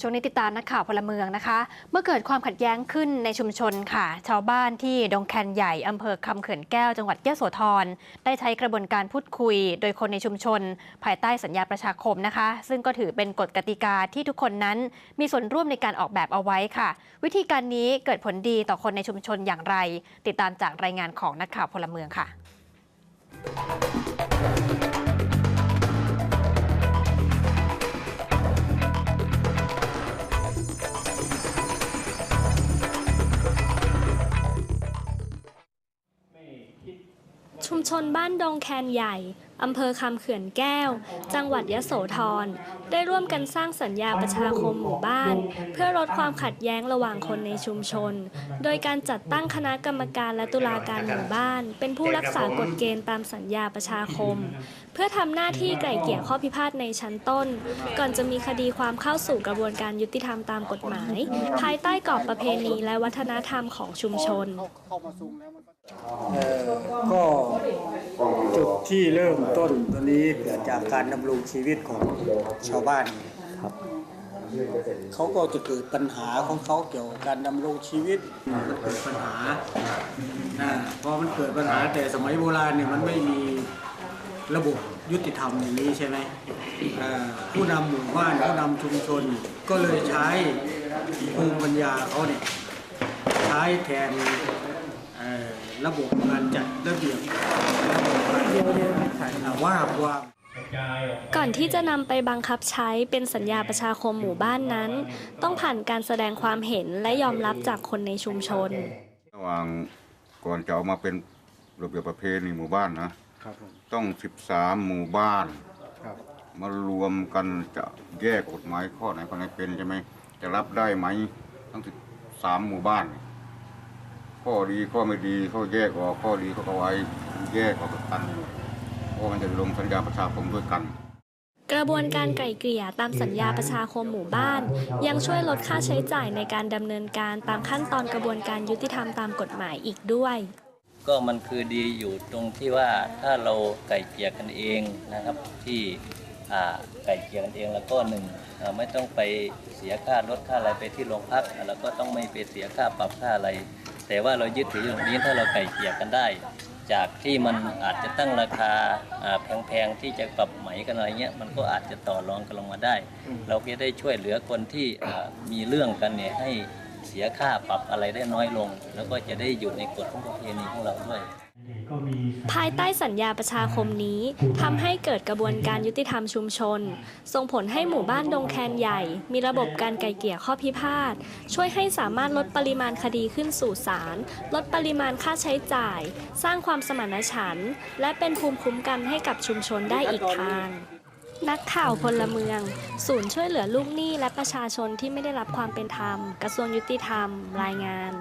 ช่วงนี้ติดตามนักข่าวพลเมืองนะคะ เมื่อเกิดความขัดแย้งขึ้นในชุมชนค่ะ ชาวบ้านที่ดงแคนใหญ่อำเภอคำเขื่อนแก้วจังหวัดยะโสธรได้ใช้กระบวนการพูดคุย โดยคนในชุมชน ภายใต้สัญญาประชาคมนะคะ ซึ่งก็ถือเป็นกฎกติกาที่ทุกคนนั้น มีส่วนร่วมในการออกแบบเอาไว้ค่ะ วิธีการนี้เกิดผลดีต่อคนในชุมชนอย่างไร ติดตามจากรายงานของนักข่าวพลเมืองค่ะ ชนบ้านดงแคนใหญ่ อำเภอคำเขื่อนแก้ว จังหวัดยะโสธร ได้ร่วมกันสร้างสัญญาประชาคมหมู่บ้าน เพื่อลดความขัดแย้งระหว่างคนในชุมชน โดยการจัดตั้งคณะกรรมการและตุลาการหมู่บ้าน เป็นผู้รักษากฎเกณฑ์ตามสัญญาประชาคม เพื่อทำหน้าที่ไกล่เกลี่ยข้อพิพาทในชั้นต้น ก่อนจะมีคดีความเข้าสู่กระบวนการยุติธรรมตามกฎหมาย ภายใต้กรอบประเพณีและวัฒนธรรมของชุมชนก็จุดที่เริ่มต้นตัวนี้เกิดจากการดำรงชีวิตของชาวบ้านครับ เขาก็จะเกิดปัญหาของเขาเกี่ยวกับการดำรงชีวิตมันเกิดปัญหาอ่าพอมันเกิดปัญหาแต่สมัยโบราณเนี่ยมันไม่มีระบบยุติธรรมอย่างนี้ใช่ไหมอ่าผู้นำหมู่บ้านผู้นำชุมชนก็เลยใช้ภูมิปัญญาเขาเนี่ยใช้แทนเอ่อระบบการจัดระเบียบระบบการ ว่าความก่อนที่จะนำไปบังคับใช้เป็นสัญญาประชาคมหมู่บ้านนั้น ต้องผ่านการแสดงความเห็นและยอมรับจากคนในชุมชน ระหว่างก่อนจะเอามาเป็นระเบียบประเพณีหมู่บ้านนะครับผมต้อง 13 หมู่บ้านครับมารวมกันจะแยกกฎหมายข้อไหนข้อไหนเป็นใช่ไหมจะรับได้ไหมทั้ง13 หมู่บ้าน ข้อดีข้อไม่ดีข้อแยกออกข้อดีเขาก็ไว้แยกออกกัน เพราะมันจะลงสัญญาประชาคมด้วยกัน กระบวนการไกล่เกลี่ยตามสัญญาประชาคมหมู่บ้าน ยังช่วยลดค่าใช้จ่ายในการดำเนินการตามขั้นตอนกระบวนการยุติธรรมตามกฎหมายอีกด้วย ก็มันคือดีอยู่ตรงที่ว่าถ้าเราไก่เกลี่ยกันเองนะครับที่อ่าไก่เกลี่ยกันเองแล้วก็หนึ่งอ่าไม่ต้องไปเสียค่ารถค่าอะไรไปที่โรงพักอ่าแล้วก็ต้องไม่ไปเสียค่าปรับค่าอะไร แต่ว่าเรายึดถืออยู่ตรงนี้ถ้าเราไก่เกลี่ยกันได้ จากที่มันอาจจะตั้งราคาอ่าแพงๆที่จะปรับไหมกันอะไรเงี้ยมันก็อาจจะต่อรองกันลงมาได้ เราก็จะได้ช่วยเหลือคนที่อ่ามีเรื่องกันเนี่ยให้ เสียค่าปรับอะไรได้น้อยลง แล้วก็จะได้อยู่ในกฎของประเพณีของเราด้วย ภายใต้สัญญาประชาคมนี้ทำให้เกิดกระบวนการยุติธรรมชุมชน ส่งผลให้หมู่บ้านดงแคนใหญ่ มีระบบการไกล่เกลี่ยข้อพิพาท ช่วยให้สามารถลดปริมาณคดีขึ้นสู่ศาลลดปริมาณค่าใช้จ่าย สร้างความสมานฉันท์และเป็นภูมิคุ้มกันให้กับชุมชนได้อีกทาง นักข่าวพลเมือง ศูนย์ช่วยเหลือลูกหนี้และประชาชนที่ไม่ได้รับความเป็นธรรม กระทรวงยุติธรรม รายงาน